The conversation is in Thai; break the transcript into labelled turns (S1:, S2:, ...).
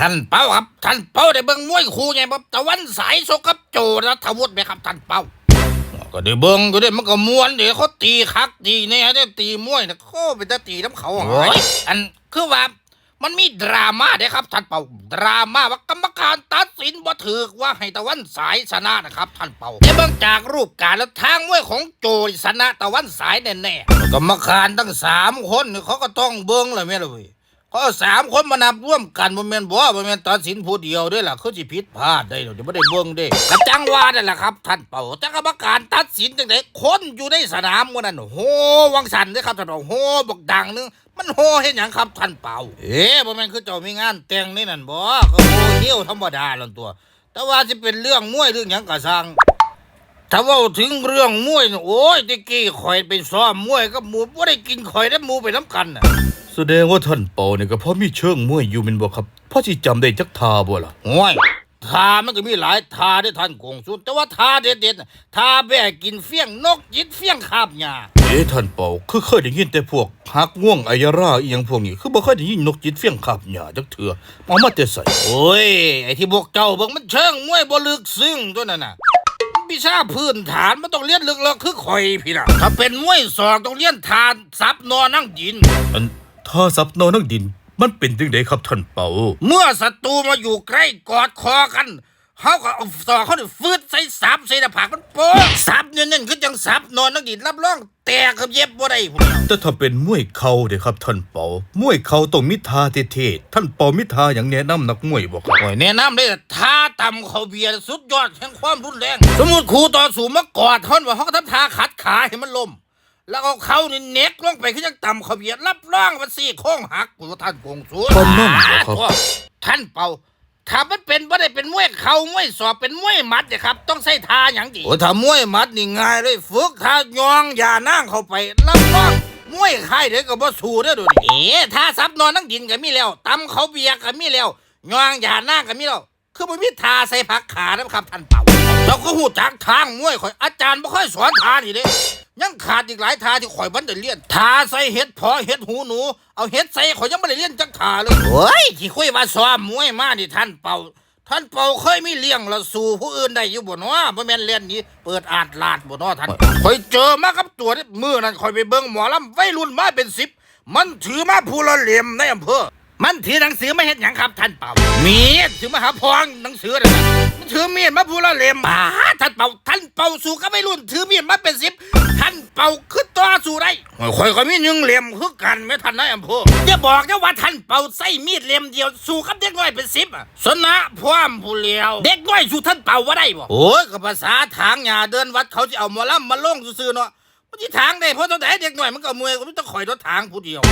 S1: ท่านเป้าครับ ท่านเป้าได้เบิ่งมวยคู่ไงครับตะวันสายโซกับโจรัฐวุฒิไหมครับ ท่านเป้าก็ได้เบิ่งก็ได้มันก็ม่วนเดี๋ยวเขาตีคักตีเนี่ยได้ตีมวยนะเขาไปจะตีน้ำเขาหายอันคือว่ามันมีดราม่าเด้ครับ ท่านเป่าดราม่าว่ากรรมการตัดสินบ่ถือว่าให้ตะวันสายชนะนะครับ ท่านเป่าแต่เบิ่งจากรูปการแล้วทางมวยของโจยชนะตะวันสายแน่ๆกรรมการตั้งสามคนนี่เขาก็ต้องเบิ่งเลยแม่เลย เว้ยก็เอสามคนมานับร่วมกันบ่แม่นบ่บ่แม่นตัดสินผู้เดียวเด้วยล่ะคือสิผิดพลาดได้เดี๋ยวบ่ได้เบิ่งเด้กระจังว่านั่นแหละครับ ท่านเป่าแต่กรรมการตัดสินจังไดคนอยู่ในสนามมื้อนั้นโหวังสันเด้ครับท่านเป่าโหบักดังนึงมันโหเฮ็ดหยังครับท่านเป่า เอ๊ะบ่แม่นคือเจ้ามีงานแต่งนี่นั่นบ่ก็โหเที่ยวธรรมดาลันตัว แต่ว่าสิเป็นเรื่องมวยเรื่องหยังก็สร้าง ถ้าเว่าถึงเรื่องมวยน่ะโอ้ยตะกี้ข่อยไปซ้อมมวยกับหมูบ่ได้กินข่อยได้หมูไปน้ำกันน่ะ
S2: แสดงว่าท่านเปาเนี่ยก็พอมีเชิงมวยอยู่แม่นบ่ครับพ่อสิจำได้จักทาบ่ล่ะ
S1: โอ้ยทามันก็มีหลายทาได้อท่านกงสุนแต่ว่าทาเด็ดๆน่ะทาแบ่กินเฟี้ยงนกยิดเฟี้ยงคาบหญ้า
S2: เอ๊ะท่านเปาคือเคยได้ยินแต่พวกฮักง่วงอายาราอีหยังพวกนี้คือบ่เคยได้ยินนกจิตเฟี้ยงขับหญ้าจักเถื่อเอามาแต่ใส่
S1: โอ้ย ไอ้ที่พวกเจ้าเบิ่งมันเชิงมวยบ่ลึกซึ้งตัวนั้นน่ะ วิชาพื้นฐานมันต้องเรียนลึกๆคือข่อยพี่น่ะ ถ้าเป็นมวยศอกต้องเรียนทานซับนอนั่งดิน
S2: อันท่าซับนอนักดิน มันเป็นจังไดครับท่านเปา
S1: เมื่อศัตรูมาอยู่ใกล้กอดคอกัน เขาก็เอาศอกเขาเนี่ยฟืดใส่สับใส่หน้าผากมันโป๊ะสับเนี่ยนั่นคือจังสับนอนนักดินรับรองแตกกับเย็บบ่ได้พุ่นเดียว
S2: แต่ถ้าเป็นมวยเข่าเด้ครับท่านเปามวยเข่าต้องมีท่าเท่ๆท่านเปามีท่าหยังแนะนำนักมวยบ่ครับ
S1: โอ้ยแนะนำเลยท่าต่ำเขาเบียร์สุดยอดแห่งความรุนแรง สมมติครูต่อสู้มากอดท่อนว่าเขาก็ทำท่าขัดขาให้มันล้มแล้วเอาเขานี่เน็กลงไปคือจังต่ำเขาเบียร์รับรองว่าสี่โค้งหักกูท่านกงสู
S2: ปานนั้นเหรอครับ
S1: ท่านเป่า ถ้ามันเป็นบ่ได้เป็นมวยเข่ามวยสอบเป็นมวยหมัดเนี่ยครับ ต้องใช้ท่าอย่างดีโอ้ถ้ามวยหมัดนี่ง่ายเลยฝึกท่ายองอย่านั่งเข้าไปรับรองมวยค่ายเด็กก็บ่สู้เด้อดูนี่เอ๋ท่าซับนอนนั่งดินก็มีแล้วตำเขาเบียร์ก็มีแล้วยองอย่านั่งก็มีแล้วคือบ่มีท่าใส่ผักขานะครับท่านเป่าเราก็หูจักทางมวยข่อยอาจารย์บ่ค่อยสอนท่านี่เด้ ยังขาดอีกหลายท่าที่ข่อยบันได้เรียนท่าใส่เห็ดพอเห็ดหูหนู เอาเห็ดใส่ข่อยยังไม่ได้เรียนจักท่าเลยโอ้ยที่คุยว่าซ้อมมวยมานี่ท่านเป่า ท่านเป่าเคยมีเลี้ยงและสู่ผู้อื่นได้อยู่บ่เนาะบ่แม่นเล่นนี้เปิดอาดลาดบ่เนาะท่านข่อยเจอมากับตัวนี่มือนั้นข่อยไปเบิ่งหมอลำวัยรุ่นมาเป็นสิบมันถือมาผู้ละเหลี่ยมในอำเภอ มันถือหนังสือไมาเฮ็ดหยังครับท่านเป่ามีดถือมาหาพองหนังสือนั่นะมันถือมีดมาผู้ละเล่มป่าท่านเป่าท่านเป่าสู่กับวัยรุ่นถือมีดมาเป็นสิบท่านเป่าคือต่อสู้ได้ข่อยก็มีหนึ่งเล่มคือกันแม่ท่านนายอำเภออย่าบอกนะว่าท่านเป่าใส่มีดเล่มเดียวสู้กับเด็กน้อยเป็นสิบอะสนะพร้อมผู้เลียวเด็กน้อยสู้ท่านเป่าว่าได้บ่โอ้ยก็ภาษาทางหญ้าเดินวัดเขาจะเอาหมอลำมาลงซื่อๆเนาะมันที่ทางได้เพราะตอนไหนเด็กน้อยมันก็เอามือก็ไมันต้องคอยรถทางผู้เดียว